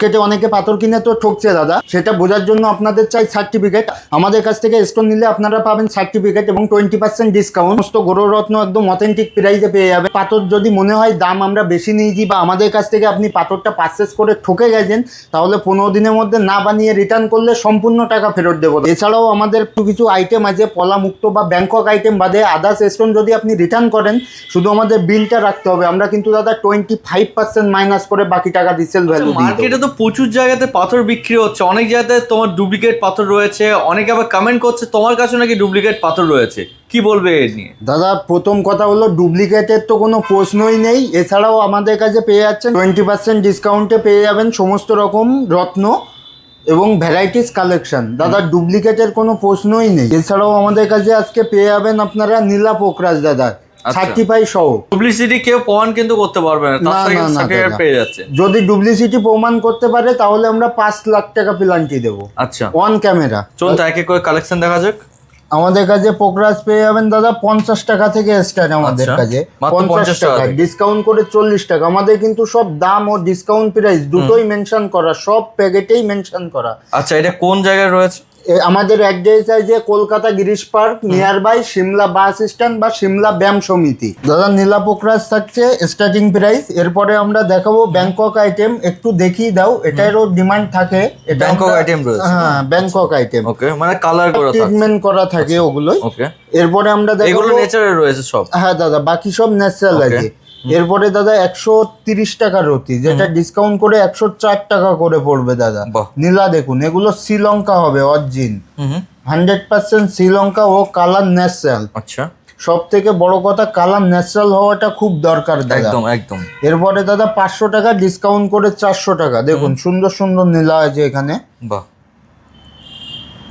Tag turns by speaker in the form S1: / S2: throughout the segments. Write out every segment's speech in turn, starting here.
S1: মার্কেটে অনেকে পাথর কিনে তো ঠকছে দাদা। সেটা বোঝার জন্য আপনাদের চাই সার্টিফিকেট আমাদের কাছ থেকে স্টোন নিলে আপনারা পাবেন সার্টিফিকেট এবং টোয়েন্টি পার্সেন্ট ডিসকাউন্ট সমস্ত গৌররত্ন একদম অথেন্টিক প্রাইসে পেয়ে যাবে পাথর যদি মনে হয় দাম আমরা বেশি নিয়েছি বা আমাদের কাছ থেকে আপনি পাথরটা পারচেস করে ঠকে গেছেন তাহলে পনেরো দিনের মধ্যে না বানিয়ে রিটার্ন করলে সম্পূর্ণ টাকা ফেরত দেবো। এছাড়াও আমাদের কিছু কিছু আইটেম আছে পলা মুক্ত বা ব্যাংকক আইটেম বাদে আদার্স স্টোন যদি আপনি রিটার্ন করেন শুধু আমাদের বিলটা রাখতে হবে। আমরা কিন্তু দাদা টোয়েন্টি ফাইভ পার্সেন্ট মাইনাস করে বাকি টাকা রিসেল ভ্যালু
S2: মার্কেটে তো প্রচুর জায়গাতে পাথর বিক্রি হচ্ছে অনেক জায়গাতে তোমার ডুপ্লিকেট পাথর রয়েছে অনেকে আবার কমেন্ট করছে তোমার কাছে নাকি ডুপ্লিকেট পাথর রয়েছে কি বলবে এ নিয়ে
S1: দাদা প্রথম কথা হলো ডুপ্লিকেটের তো কোনো প্রশ্নই নেই এছাড়াও আমাদের কাছে পেয়ে যাচ্ছেন টোয়েন্টি পার্সেন্ট ডিসকাউন্টে পেয়ে যাবেন সমস্ত রকম রত্ন এবং ভ্যারাইটিস কালেকশন দাদা ডুপ্লিকেটের কোনো প্রশ্নই নেই এছাড়াও আমাদের কাছে আজকে পেয়ে যাবেন আপনারা নীলা পোকরাজ দাদা। সার্টিফাই সহ।
S2: ডুপ্লিসিটি কেউ প্রমাণ কিন্তু করতে পারবে না সার্টিফিকেট পেয়ে যাচ্ছে।
S1: যদি ডুপ্লিসিটি প্রমাণ করতে পারে তাহলে আমরা পাঁচ লাখ টাকা পেনাল্টি দেবো।
S2: আচ্ছা।
S1: ওয়ান ক্যামেরা
S2: চলুন তো এক এক করে কালেকশন দেখা যাক।
S1: আমাদের কাছে পোকরাজ পেয়ে যাবেন দাদা পঞ্চাশ টাকা থেকে স্টার্ট আমাদের
S2: আচ্ছা,
S1: কাছে। পঞ্চাশ
S2: টাকা।
S1: ডিসকাউন্ট করে চল্লিশ টাকা। আমাদের কিন্তু সব দাম ও ডিসকাউন্ট প্রাইস দুটোই মেনশন করা সব প্যাকেটেই মেনশন করা।
S2: আচ্ছা এটা কোন জায়গায় রয়েছে?
S1: আমাদের অ্যাড্রেস আছে Kolkata Girish Park near by Shimla bus stand বা সিমলা ব্যায়াম সমিতি। দাদা নীলা পোকরাজ থাকছে স্টার্টিং প্রাইস এরপরে আমরা দেখাবো ব্যাংকক আইটেম একটু দেখিয়ে দাও এটারও ডিমান্ড থাকে।
S2: ব্যাংকক রয়েছে।
S1: হ্যাঁ ব্যাংকক আইটেম
S2: ওকে মানে কালার করা
S1: ট্রিটমেন্ট করা থাকে ওগুলোই।
S2: ওকে
S1: এরপরে আমরা
S2: এগুলো
S1: দেখাবো
S2: নেচারের রয়েছে সব।
S1: হ্যাঁ দাদা বাকি সব ন্যাচারাল. আছে। এরপরে দাদা একশো তিরিশ টাকা রতি যেটা ডিসকাউন্ট করে একশো চার টাকা করে পড়বে দাদা।
S2: বাহ।
S1: নীলা দেখুন এগুলো শ্রীলঙ্কা হবে অরিজিন। হান্ড্রেড পার্সেন্ট শ্রীলঙ্কা ও কালার ন্যাচারাল।
S2: আচ্ছা।
S1: সব থেকে বড় কথা কালার ন্যাচারাল হওয়াটা খুব দরকার দাদা।
S2: একদম একদম।
S1: এরপরে দাদা পাঁচশো টাকা ডিসকাউন্ট করে চারশো টাকা। দেখুন সুন্দর সুন্দর নীলা আছে এখানে।
S2: বাহ।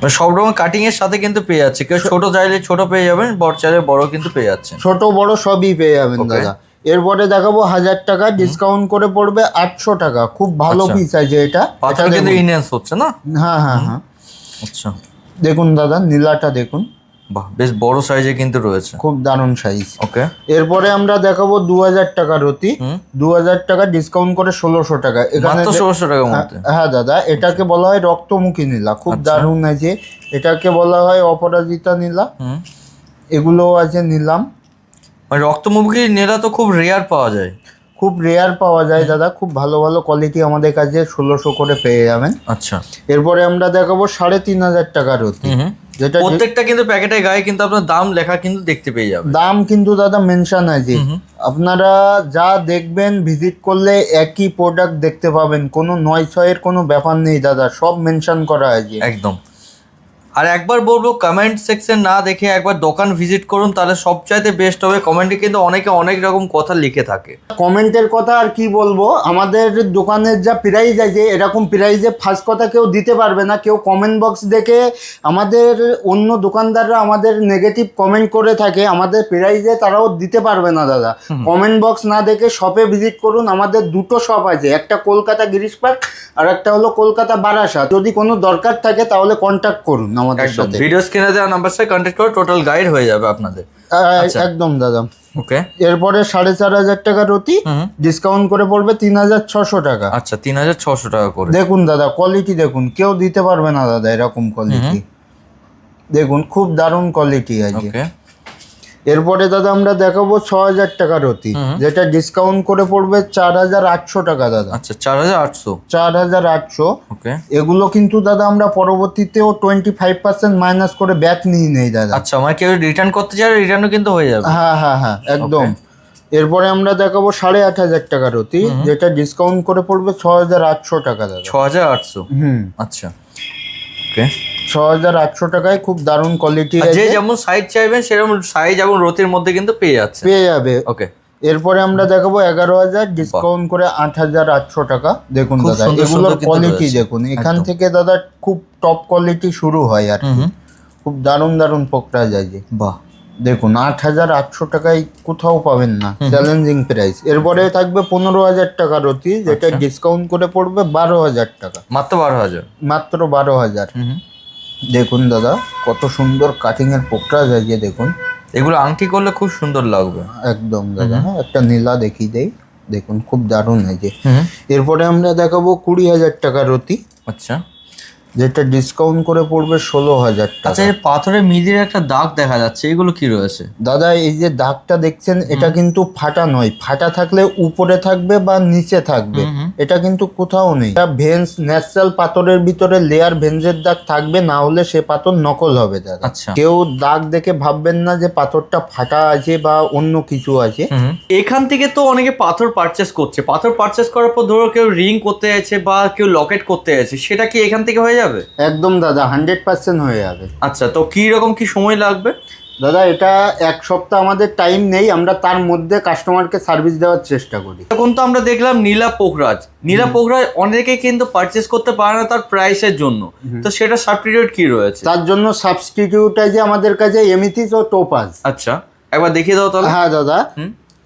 S2: মানে সব রকম কাটিং এর সাথে কিন্তু পেয়ে যাচ্ছে। কেউ ছোট চাইলে ছোট পেয়ে যাবেন বড় চাইলে বড় কিন্তু পেয়ে যাচ্ছেন।
S1: ছোট বড় সবই পেয়ে যাবেন দাদা। এরপরে দেখাবো হাজার টাকা ডিসকাউন্ট করে পড়বে আটশো টাকা। খুব ভালো
S2: আচ্ছা।
S1: পিস আছে এটা। এটা
S2: কিন্তু
S1: দেখুন।
S2: হচ্ছে না?
S1: হ্যাঁ হ্যাঁ হ্যাঁ।
S2: আচ্ছা।
S1: দেখুন দাদা নীলাটা দেখুন।
S2: বাহ বেশ বড় সাইজে কিন্তু রয়েছে।
S1: খুব দারুণ সাইজ
S2: ওকে
S1: এরপরে আমরা দেখাবো দু হাজার টাকা রতি। দু হাজার টাকা ডিসকাউন্ট করে ষোলোশো টাকা। এখানে
S2: ষোলোশো টাকার
S1: হ্যাঁ,
S2: মধ্যে?
S1: হ্যাঁ দাদা এটাকে বলা হয় রক্তমুখী নীলা। খুব
S2: আচ্ছা।
S1: দারুণ আছে। এটাকে বলা হয় অপরাজিতা নীলা।
S2: হুম।
S1: এগুলো আছে নিলাম।
S2: মানে রক্তমুখী নেলা তো খুব রেয়ার পাওয়া যায়।
S1: খুব রেয়ার পাওয়া যায় দাদা খুব ভালো ভালো কোয়ালিটি আমাদের কাছে ষোলোশো করে পেয়ে যাবেন।
S2: আচ্ছা।
S1: এরপরে আমরা দেখাবো সাড়ে তিন হাজার টাকার
S2: হুম
S1: যেটা
S2: প্রত্যেকটা কিন্তু প্যাকেটের গায়ে কিন্তু আপনার দাম লেখা কিন্তু দেখতে পেয়ে যাবে
S1: দাম কিন্তু দাদা মেনশন আছে। আপনারা যা দেখবেন ভিজিট করলে একই প্রোডাক্ট দেখতে পাবেন। কোনো নয় ছয়ের কোনো ব্যাপার নেই দাদা সব মেনশন করা আছে।
S2: একদম। আর একবার বলব কমেন্ট সেকশন না দেখে একবার দোকান ভিজিট করুন তাহলে সবচাইতে বেস্ট হবে। কমেন্টে কিন্তু অনেকে অনেক রকম কথা লিখে থাকে।
S1: কমেন্টের কথা আর কি বলব আমাদের দোকানের যা প্রাইস আছে এরকম প্রাইসে ফার্স্ট কথা কেউ দিতে পারবে না। কেউ কমেন্ট বক্স দেখে আমাদের অন্য দোকানদাররা আমাদের নেগেটিভ কমেন্ট করে থাকে আমাদের প্রাইসে তারাও দিতে পারবে না দাদা। কমেন্ট বক্স না দেখে শপে ভিজিট করুন আমাদের দুটো শপ আছে। একটা কলকাতা গিরিশ পার্ক আর একটা হলো কলকাতা বারাসাত। যদি কোনো দরকার থাকে তাহলে কন্ট্যাক্ট করুন। আমাদের সাথে।
S2: ভিডিও স্ক্রিনে দেওয়া নাম্বার সাথে কন্ট্যাক্ট করে টোটাল গাইড হয়ে যাবে আপনাদের। আচ্ছা।
S1: একদম দাদা।
S2: ওকে
S1: এরপরে সাড়ে চার হাজার টাকা রতি ডিসকাউন্ট করে পড়বে তিন হাজার ছশো টাকা।
S2: আচ্ছা তিন হাজার ছশো টাকা করে।
S1: দেখুন দাদা কোয়ালিটি দেখুন কেউ দিতে পারবে না দাদা এরকম কোয়ালিটি দেখুন খুব দারুণ কোয়ালিটি আছে
S2: ওকে
S1: এরপরে দাদা আমরা দেখাবো ছ হাজার টাকার রতি যেটা ডিসকাউন্ট করে পড়বে চার হাজার আটশো টাকা দাদা।
S2: আচ্ছা চার হাজার আটশো?
S1: চার হাজার আটশো।
S2: ওকে।
S1: এগুলো কিন্তু দাদা আমরা পরবর্তীতেও টোয়েন্টি ফাইভ পার্সেন্ট মাইনাস করে ব্যাক নিয়ে নেই দাদা।
S2: আচ্ছা আমার কেউ রিটার্ন করতে চায় রিটার্নও কিন্তু হয়ে যাবে।
S1: হ্যাঁ হ্যাঁ হ্যাঁ একদম। এরপরে আমরা দেখাবো সাড়ে আট হাজার টাকার রতি যেটা ডিসকাউন্ট করে পড়বে ছ হাজার আটশো টাকা দাদা।
S2: ছ হাজার আটশো?
S1: হুম।
S2: আচ্ছা। ওকে।
S1: ছ হাজার আটশো টাকায় খুব দারুণ কোয়ালিটি
S2: যে যেমন সাইজ চাইবেন সেরকম সাইজ এবং রতির মধ্যে কিন্তু পেয়ে যাচ্ছে।
S1: পেয়ে যাবে।
S2: ওকে
S1: এরপরে আমরা দেখাবো এগারো হাজার ডিসকাউন্ট করে আট হাজার আটশো টাকা। দেখুন দাদা এগুলোর কোয়ালিটি দেখুন। এখান থেকে দাদা খুব টপ কোয়ালিটি শুরু হয় আর কি। খুব দারুণ দারুণ পোকরা যায় যে।
S2: বাহ।
S1: দেখুন আট হাজার আটশো টাকায় কোথাও পাবেন না। চ্যালেঞ্জিং প্রাইস এরপরে থাকবে পনেরো হাজার টাকা রতি যেটা
S2: আচ্ছা।
S1: ডিসকাউন্ট করে পড়বে বারো হাজার টাকা।
S2: মাত্র বারো হাজার?
S1: মাত্র বারো হাজার। দেখুন দাদা কত সুন্দর কাটিংয়ের এর পোকরা যায় দেখুন।
S2: এগুলো আংটি করলে খুব সুন্দর লাগবে।
S1: একদম দাদা হ্যাঁ একটা নীলা দেখি দেই। দেখুন খুব দারুণ
S2: হয়েছে।
S1: এরপরে আমরা দেখাবো কুড়ি হাজার টাকার রতি।
S2: আচ্ছা।
S1: যেটা ডিসকাউন্ট করে পড়বে ষোলো হাজার
S2: আচ্ছা
S1: টাকা
S2: এই পাথরের মিদির একটা দাগ দেখা যাচ্ছে এগুলো কি রয়েছে?
S1: দাদা এই যে দাগটা দেখছেন এটা কিন্তু ফাটা নয়। ফাটা থাকলে উপরে থাকবে বা নিচে থাকবে। এটা কিন্তু কোথাও নেই। এটা ভেন্স ন্যাচারাল পাথরের ভিতরে লেয়ার ভেন্সের দাগ থাকবে না হলে সে পাথর নকল হবে দাদা।
S2: আচ্ছা।
S1: কেউ দাগ দেখে ভাববেন না যে পাথরটা ফাটা আছে বা অন্য কিছু আছে।
S2: এখান থেকে তো অনেকে পাথর পারচেস করছে। পাথর পারচেস করার পর ধরো কেউ রিং করতে যাচ্ছে বা কেউ লকেট করতে যাচ্ছে সেটা কি এখান থেকে হয়ে যাবে?
S1: একদম দাদা হান্ড্রেড পার্সেন্ট হয়ে যাবে।
S2: আচ্ছা তো কি রকম কি সময় লাগবে?
S1: দাদা এটা এক সপ্তাহ আমাদের টাইম নেই আমরা তার মধ্যে কাস্টমারকে সার্ভিস দেওয়ার চেষ্টা করি।
S2: এখন তো আমরা দেখলাম নীলা পোখরাজ। নীলা পোখরাজ অনেকে কিন্তু পারচেস করতে পারে না তার প্রাইসের জন্য। তো সেটা সাবস্টিটিউট কি রয়েছে?
S1: তার জন্য সাবস্টিটিউট আছে আমাদের কাছে এমিথিস ও টোপাজ
S2: আচ্ছা একবার দেখিয়ে দাও তাহলে।
S1: হ্যাঁ দাদা।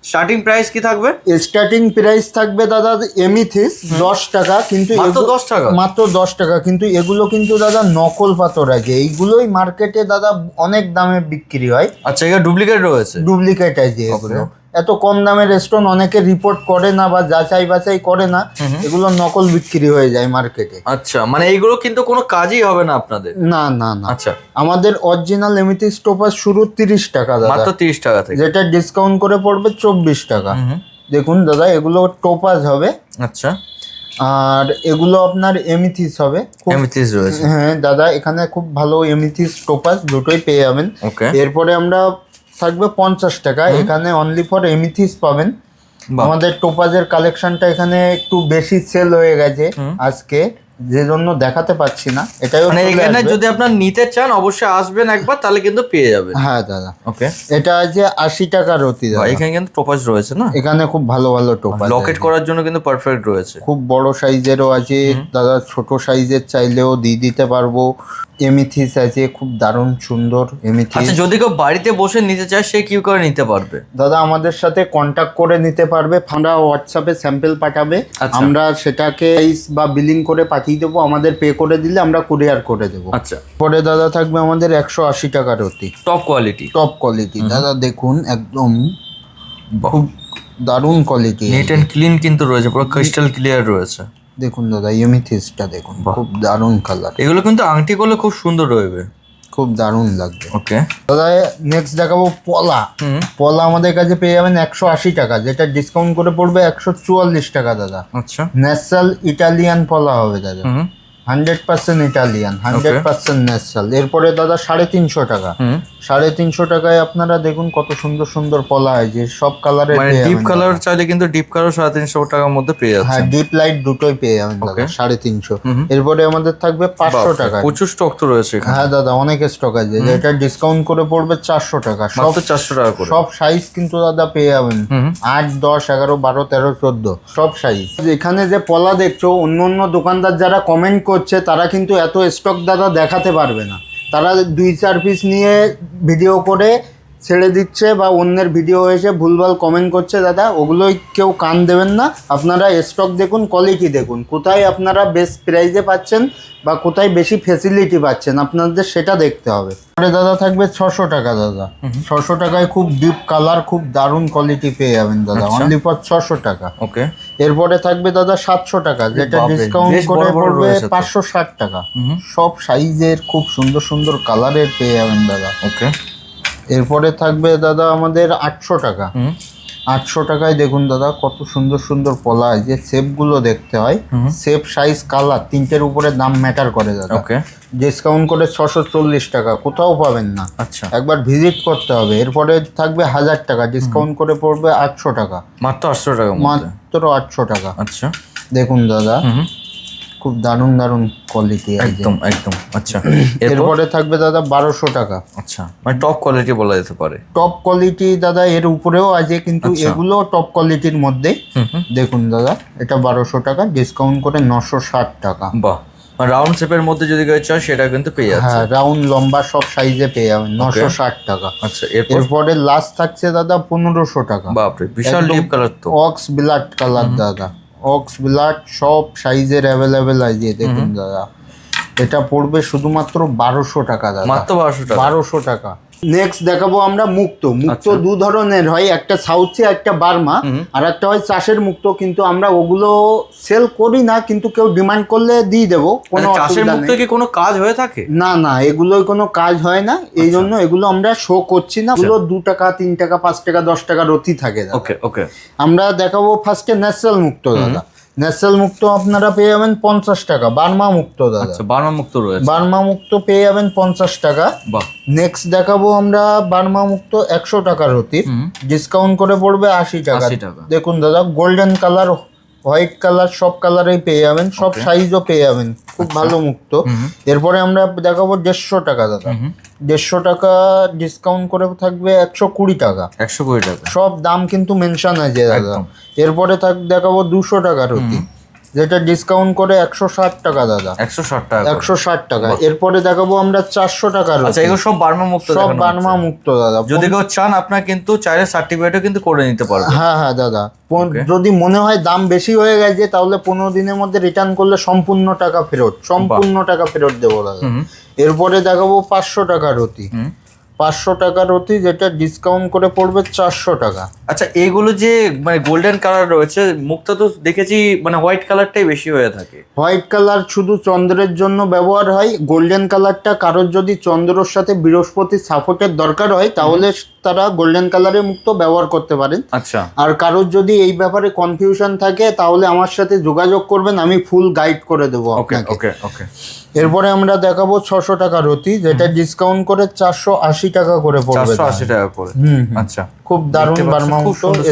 S2: স্টার্টিং প্রাইস কি থাকবে?
S1: স্টার্টিং প্রাইস থাকবে দাদা এমিথিস দশ টাকা কিন্তু
S2: 10 টাকা?
S1: মাত্র দশ টাকা কিন্তু এগুলো কিন্তু দাদা নকল পাথর আছে এইগুলোই মার্কেটে দাদা অনেক দামে বিক্রি হয়।
S2: আচ্ছা এটা ডুপ্লিকেট রয়েছে?
S1: ডুপ্লিকেট আছে এগুলো। এত কম দামের স্টোন অনেকে রিপোর্ট করে না বা যাচাই বাছাই করে না এগুলো নকল বিক্রি হয়ে যায় মার্কেটে
S2: আচ্ছা মানে এইগুলো কিন্তু কোনো কাজই হবে না আপনাদের?
S1: না না না।
S2: আচ্ছা।
S1: আমাদের অরিজিনাল এমিথিস টোপাস শুরু তিরিশ টাকা দাদা।
S2: মাত্র তিরিশ টাকা থেকে।
S1: যেটা ডিসকাউন্ট করে পড়বে চব্বিশ টাকা। দেখুন দাদা এগুলো টোপাস হবে।
S2: আচ্ছা।
S1: আর এগুলো আপনার এমিথিস হবে।
S2: এমিথিস রয়েছে।
S1: হ্যাঁ দাদা এখানে খুব ভালো এমিথিস টোপাস দুটোই পেয়ে যাবেন।
S2: ওকে
S1: এরপরে আমরা থাকবে পঞ্চাশ টাকা। এখানে অনলি ফর এমিথিস পাবেন। আমাদের টোপাজের কালেকশনটা এখানে একটু বেশি সেল হয়ে গেছে আজকে। যে জন্য দেখাতে পাচ্ছি না এটাও
S2: মানে এখানে যদি আপনার নিতে চান অবশ্যই আসবেন একবার তাহলে কিন্তু পেয়ে যাবেন।
S1: হ্যাঁ দাদা।
S2: ওকে
S1: এটা আছে আশি টাকা রতি দাদা।
S2: এখানে কিন্তু টোপাস রয়েছে না?
S1: এখানে খুব ভালো ভালো টোপাজ
S2: লকেট করার জন্য কিন্তু পারফেক্ট রয়েছে।
S1: খুব বড় সাইজেরও আছে। দাদা ছোট সাইজের চাইলেও দিয়ে দিতে পারব। এমিথিস আছে খুব দারুণ সুন্দর এমিথিস।
S2: আচ্ছা যদি কেউ বাড়িতে বসে নিতে চায় সে কি করে নিতে পারবে?
S1: দাদা আমাদের সাথে কন্টাক্ট করে নিতে পারবে। আমরা হোয়াটসঅ্যাপে স্যাম্পল পাঠাবে।
S2: আচ্ছা।
S1: আমরা সেটাকে বা বিলিং করে পাঠিয়ে দেবো আমাদের পে করে দিলে আমরা কুরিয়ার করে দেবো।
S2: আচ্ছা।
S1: পরে দাদা থাকবে আমাদের একশো আশি টাকার অতি
S2: টপ কোয়ালিটি
S1: টপ কোয়ালিটি দাদা দেখুন একদম খুব দারুণ কোয়ালিটি
S2: নিট অ্যান্ড ক্লিন কিন্তু রয়েছে পুরো ক্রিস্টাল ক্লিয়ার রয়েছে।
S1: দেখুন দাদা ইউমিথিসটা দেখুন খুব দারুণ কালার
S2: এগুলো কিন্তু আংটিগুলো করলে খুব সুন্দর রয়েবে।
S1: খুব দারুণ লাগবে।
S2: ওকে
S1: দাদা নেক্সট দেখাবো পলা।
S2: হুম।
S1: পলা আমাদের কাছে পেয়ে যাবেন একশো আশি টাকা যেটা ডিসকাউন্ট করে পড়বে একশো চুয়াল্লিশ টাকা দাদা।
S2: আচ্ছা।
S1: ন্যাশনাল ইটালিয়ান পলা হবে দাদা।
S2: হুম।
S1: Hundred percent Italian hundred percent national এরপরে দাদা সাড়ে তিনশো টাকা।
S2: হুম।
S1: সাড়ে তিনশো টাকায় আপনারা দেখুন কত সুন্দর সুন্দর পলা হয় যে সব কালারের
S2: মানে ডিপ কালার চাইলে কিন্তু ডিপ কালার সাড়ে তিনশো টাকার মধ্যে পেয়ে যাচ্ছে
S1: হ্যাঁ ডিপ লাইট দুটোই পেয়ে যাবেন দাদা সাড়ে তিনশো। এরপরে আমাদের থাকবে পাঁচশো টাকা।
S2: প্রচুর স্টক তো রয়েছে
S1: হ্যাঁ দাদা অনেক স্টক আছে। যেটা ডিসকাউন্ট করে পড়বে চারশো টাকা। সব
S2: চারশো টাকা করে।
S1: সব সাইজ কিন্তু দাদা পেয়ে যাবেন। আট দশ এগারো বারো তেরো চোদ্দ সব সাইজ এখানে যে পলা দেখছ অন্য অন্য দোকানদার যারা কমেন্ট করছে তারা কিন্তু এত স্টক দাদা দেখাতে পারবে না। তারা দুই চার পিস নিয়ে ভিডিও করে ছেড়ে দিচ্ছে বা অন্যের ভিডিও এসে ভুলভাল কমেন্ট করছে দাদা ওগুলোই কেউ কান দেবেন না। আপনারা স্টক দেখুন কোয়ালিটি দেখুন। কোথায় আপনারা বেস্ট প্রাইসে পাচ্ছেন বা কোথায় বেশি ফেসিলিটি পাচ্ছেন আপনাদের সেটা দেখতে হবে। পরে দাদা থাকবে ছশো টাকা দাদা। ছশো টাকায় খুব ডিপ কালার খুব দারুণ কোয়ালিটি পেয়ে যাবেন দাদা।
S2: আচ্ছা।
S1: অনলি ফর ছশো টাকা।
S2: ওকে
S1: এরপরে থাকবে দাদা সাতশো টাকা যেটা ডিসকাউন্ট করে পড়বে পাঁচশো ষাট টাকা। সব সাইজের খুব সুন্দর সুন্দর কালারের পেয়ে যাবেন দাদা।
S2: ওকে
S1: এরপরে থাকবে দাদা আমাদের আটশো টাকা। আটশো টাকায় দেখুন দাদা কত সুন্দর সুন্দর পলা যে শেপগুলো দেখতে হয়।
S2: সেপ
S1: শেপ সাইজ কালার তিনটের উপরে দাম ম্যাটার করে দাদা।
S2: ওকে
S1: ডিসকাউন্ট করে ছশো চল্লিশ টাকা কোথাও পাবেন না।
S2: আচ্ছা।
S1: একবার ভিজিট করতে হবে এরপরে থাকবে হাজার টাকা ডিসকাউন্ট করে পড়বে আটশো টাকা।
S2: মাত্র আটশো টাকা
S1: মাত্র আটশো টাকা।
S2: আচ্ছা।
S1: দেখুন দাদা খুব দারুণ দারুণ কোয়ালিটি
S2: একদম একদম। আচ্ছা এরপরে?
S1: থাকবে দাদা বারোশো টাকা।
S2: আচ্ছা মানে টপ কোয়ালিটি বলা যেতে পারে।
S1: টপ কোয়ালিটি দাদা এর উপরেও আছে কিন্তু
S2: আচ্ছা।
S1: এগুলো টপ কোয়ালিটির
S2: মধ্যে।
S1: দেখুন দাদা এটা বারোশো টাকা ডিসকাউন্ট করে নশো ষাট টাকা।
S2: বাহ রাউন্ড শেপের মধ্যে যদি কেউ চায় সেটা কিন্তু পেয়ে যাচ্ছে।
S1: হ্যাঁ রাউন্ড লম্বা সব সাইজে পেয়ে যাবেন নশো ষাট টাকা।
S2: আচ্ছা এরপর?
S1: লাস্ট থাকছে দাদা পনেরোশো টাকা।
S2: বাপরে বিশাল ডিপ কালার তো।
S1: অক্স ব্লাড কালার দাদা। অক্স ব্লাড সব সাইজের অ্যাভেলেবেল আছে দেখুন দাদা। এটা পড়বে শুধুমাত্র বারোশো টাকা দাদা।
S2: মাত্র বারোশো টাকা।
S1: বারোশো টাকা। নেক্সট দেখাবো আমরা মুক্ত। মুক্ত
S2: আচ্ছা।
S1: দু ধরনের হয় একটা সাউথি একটা বার্মা আর একটা হয় চাষের মুক্ত কিন্তু আমরা ওগুলো সেল করি না কিন্তু কেউ ডিমান্ড করলে দিয়ে দেবো কোনো
S2: মানে চাষের মুক্ত কি কোনো কাজ হয়ে থাকে?
S1: না না এগুলোই কোনো কাজ হয় না এই
S2: আচ্ছা।
S1: জন্য এগুলো আমরা শো করছি না এগুলো দু টাকা তিন টাকা পাঁচ টাকা দশ টাকা রতি থাকে
S2: ওকে ওকে
S1: আমরা দেখাবো ফার্স্টে ন্যাচারাল মুক্ত দাদা। ন্যাচারাল মুক্ত আপনারা পেয়ে যাবেন পঞ্চাশ টাকা। বার্মা মুক্ত দাদা।
S2: আচ্ছা বার্মা মুক্ত রয়েছে।
S1: বার্মা মুক্ত পেয়ে যাবেন পঞ্চাশ টাকা।
S2: বাহ।
S1: নেক্সট দেখাবো আমরা বার্মা মুক্ত একশো টাকার
S2: হতি।
S1: ডিসকাউন্ট করে পড়বে আশি টাকা।
S2: 80 টাকা।
S1: দেখুন দাদা গোল্ডেন কালার হোয়াইট কালার সব কালারেই পেয়ে যাবেন সব সাইজও পেয়ে যাবেন খুব
S2: আচ্ছা।
S1: ভালো মুক্ত। এরপরে আমরা দেখাবো দেড়শো টাকা দাদা। দেড়শো টাকা ডিসকাউন্ট করে থাকবে একশো কুড়ি টাকা।
S2: একশো কুড়ি টাকা।
S1: সব দাম কিন্তু মেনশন আছে দাদা। এরপরে থাক দেখাবো দুশো টাকার রতি যেটা ডিসকাউন্ট করে একশো ষাট টাকা দাদা।
S2: একশো ষাট টাকা
S1: একশো ষাট টাকা। এরপরে দেখাবো আমরা চারশো টাকার
S2: আচ্ছা এগুলো সব বার্মা মুক্ত
S1: সব বার্মা মুক্ত দাদা।
S2: যদি কেউ চান আপনার কিন্তু চাইলে সার্টিফিকেটও কিন্তু করে নিতে পারবে
S1: হ্যাঁ হ্যাঁ দাদা। যদি মনে হয় দাম বেশি হয়ে গেছে তাহলে পনেরো দিনের মধ্যে রিটার্ন করলে সম্পূর্ণ টাকা ফেরত। সম্পূর্ণ টাকা ফেরত দেবো দাদা। এরপরে দেখাবো পাঁচশো টাকার রতি। পাঁচশো টাকার অতি যেটা ডিসকাউন্ট করে পড়বে চারশো টাকা।
S2: আচ্ছা এগুলো যে মানে গোল্ডেন কালার রয়েছে মুখটা তো দেখেছি মানে হোয়াইট কালারটাই বেশি হয়ে থাকে।
S1: হোয়াইট কালার শুধু চন্দ্রের জন্য ব্যবহার হয় গোল্ডেন কালারটা কারোর যদি চন্দ্রর সাথে বৃহস্পতি সাপোর্টের দরকার হয় তাহলে তারা গোল্ডেন কালারের মুক্ত ব্যবহার করতে পারেন।
S2: আচ্ছা।
S1: আর কারোর যদি এই ব্যাপারে কনফিউশন থাকে তাহলে আমার সাথে যোগাযোগ করবেন আমি ফুল গাইড করে দেবো
S2: ওকে ওকে
S1: এরপরে আমরা দেখাবো ছশো টাকা রতি যেটা ডিসকাউন্ট করে চারশো আশি টাকা করে পড়বে
S2: আশি টাকা করে। আচ্ছা।
S1: খুব দারুণ বার্মা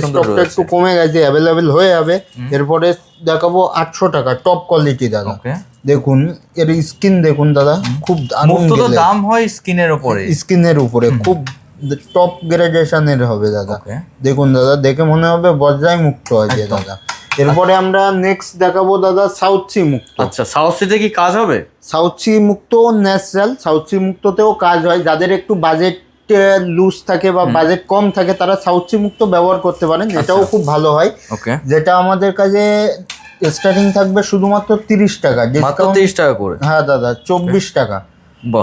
S1: স্টকটা একটু কমে গেছে অ্যাভেলেবেল হয়ে যাবে। এরপরে দেখাবো আটশো টাকা টপ কোয়ালিটি দাদা। দেখুন এর স্কিন দেখুন দাদা খুব
S2: দাম হয় স্কিনের উপরে।
S1: স্কিনের উপরে খুব টপ গ্রেডেশনের হবে দাদা। দেখুন দাদা দেখে মনে হবে বজ্রাই মুক্ত আছে দাদা। এরপরে আমরা নেক্সট দেখাবো দাদা সাউথ সি মুক্ত।
S2: আচ্ছা সাউথ সিতে কি কাজ হবে?
S1: সাউথ সি মুক্ত ন্যাচারাল সাউথ সি মুক্ততেও কাজ হয়। যাদের একটু বাজেট লুজ থাকে বা বাজেট কম থাকে তারা সাউথ সি মুক্ত ব্যবহার করতে পারেন। এটাও খুব ভালো হয়।
S2: ওকে
S1: যেটা আমাদের কাছে স্টার্টিং থাকবে শুধুমাত্র তিরিশ টাকা। ডিসকাউন্ট
S2: তিরিশ টাকা করে?
S1: হ্যাঁ দাদা চব্বিশ টাকা।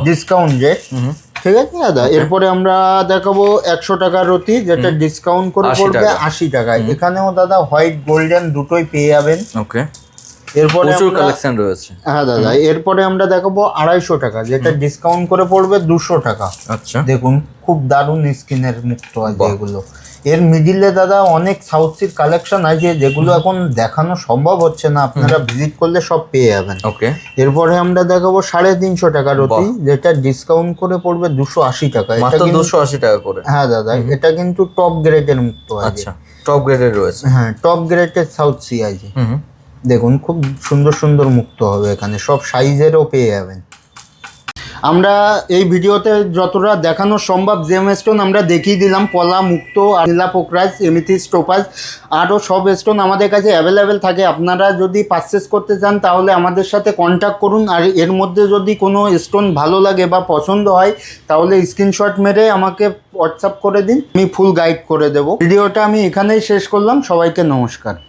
S1: ডিসকাউন্ট রেট
S2: হুম।
S1: ঠিক আছে দাদা? এরপরে আমরা দেখাবো একশো টাকার রতি যেটা ডিসকাউন্ট করে
S2: 80
S1: পড়বে আশি টাকায়। এখানেও দাদা হোয়াইট গোল্ডেন দুটোই পেয়ে যাবেন।
S2: ওকে
S1: এরপরে
S2: প্রচুর কালেকশন রয়েছে।
S1: হ্যাঁ দাদা এরপরে আমরা দেখাবো আড়াইশো টাকা যেটা ডিসকাউন্ট করে পড়বে দুশো টাকা।
S2: আচ্ছা।
S1: দেখুন খুব দারুণ স্কিনের মুক্ত আছে। এগুলো। এর মিডিলে দাদা অনেক সাউথ সির কালেকশন আছে যেগুলো এখন দেখানো সম্ভব হচ্ছে না আপনারা ভিজিট করলে সব পেয়ে যাবেন।
S2: ওকে।
S1: এরপরে আমরা দেখাবো সাড়ে তিনশো টাকার রতি যেটা ডিসকাউন্ট করে পড়বে দুশো আশি টাকা। এটা
S2: দুশো আশি টাকা করে।
S1: হ্যাঁ দাদা এটা কিন্তু টপ গ্রেডের মুক্ত আছে।
S2: আচ্ছা টপ গ্রেডের রয়েছে।
S1: হ্যাঁ টপ গ্রেডের সাউথ সি আছে। দেখুন, খুব সুন্দর সুন্দর মুক্ত হবে এখানে। সব সাইজেরও পেয়ে যাবেন। আমরা এই ভিডিওতে যতটা দেখানো সম্ভব জেম স্টোন আমরা দেখিয়ে দিলাম পলা মুক্ত আনিলা পোকরাজ, এমিথিস, টোপাজ, আরও সব স্টোন আমাদের কাছে অ্যাভেলেবেল থাকে। আপনারা যদি পারচেস করতে চান, তাহলে আমাদের সাথে কন্ট্যাক্ট করুন। আর এর মধ্যে যদি কোনো স্টোন ভালো লাগে বা পছন্দ হয়, তাহলে স্ক্রিনশট মেরে আমাকে হোয়াটসঅ্যাপ করে দিন। আমি ফুল গাইড করে দেবো। ভিডিওটা আমি এখানেই শেষ করলাম। সবাইকে নমস্কার।